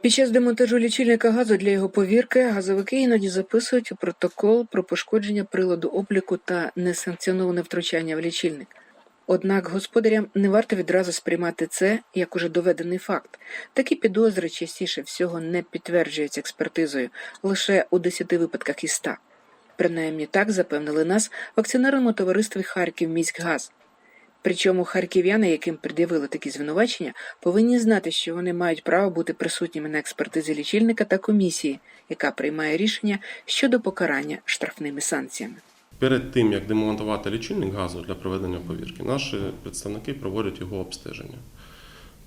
Під час демонтажу лічильника газу для його повірки газовики іноді записують у протокол про пошкодження приладу обліку та несанкціоноване втручання в лічильник. Однак господарям не варто відразу сприймати це як уже доведений факт. Такі підозри частіше всього не підтверджуються експертизою лише у 10 випадках із 100. Принаймні так запевнили нас в акціонерному товаристві Харків міськгаз. Причому харків'яни, яким пред'явили такі звинувачення, повинні знати, що вони мають право бути присутніми на експертизі лічильника та комісії, яка приймає рішення щодо покарання штрафними санкціями. Перед тим, як демонтувати лічильник газу для проведення повірки, наші представники проводять його обстеження.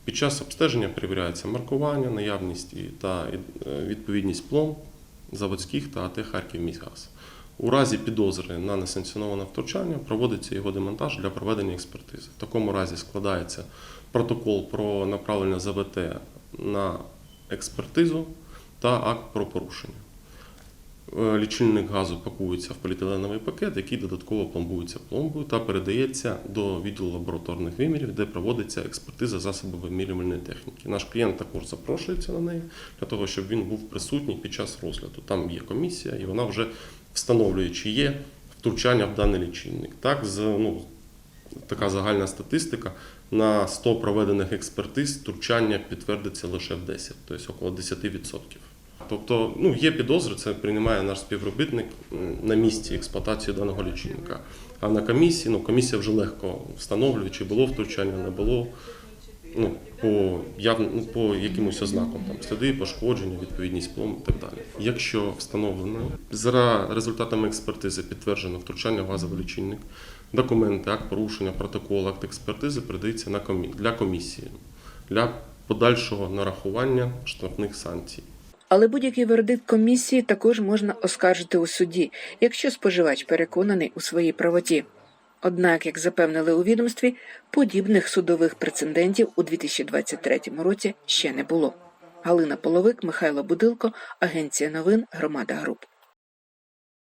Під час обстеження перевіряється маркування, наявність та е, відповідність пломб заводських та АТ Харків міськгаз. У разі підозри на несанкціоноване втручання проводиться його демонтаж для проведення експертизи. В такому разі складається протокол про направлення ЗВТ на експертизу та акт про порушення. Е, Лічильник газу пакується в поліетиленовий пакет, який додатково пломбується пломбою та передається до відділу лабораторних вимірів, де проводиться експертиза засобів вимірювальної техніки. Наш клієнт також запрошується на неї для того, щоб він був присутній під час розгляду. Там є комісія, і вона вже встановлює, чи є втручання в даний лічильник. Так, з, ну, така загальна статистика. На 100 проведених експертиз втручання підтвердиться лише в 10, тобто около 10%. Тобто, ну, є підозри, це приймає наш співробітник на місці експлуатації даного лічильника. А на комісії, ну, комісія вже легко встановлює, чи було втручання, не було. Ну, по, яв- ну, по якимось ознакам, там, сліди, пошкодження, відповідність пломб і так далі. Якщо встановлено за результатами експертизи підтверджено втручання в газовий лічильник, документи, акт порушення, протокол, акт експертизи передається на комі... для комісії для подальшого нарахування штрафних санкцій. Але будь-який вердикт комісії також можна оскаржити у суді, якщо споживач переконаний у своїй правоті. Однак, як запевнили у відомстві, подібних судових прецедентів у 2023 році ще не було. Галина Половик, Михайло Будилко, Агенція новин Громада Груп.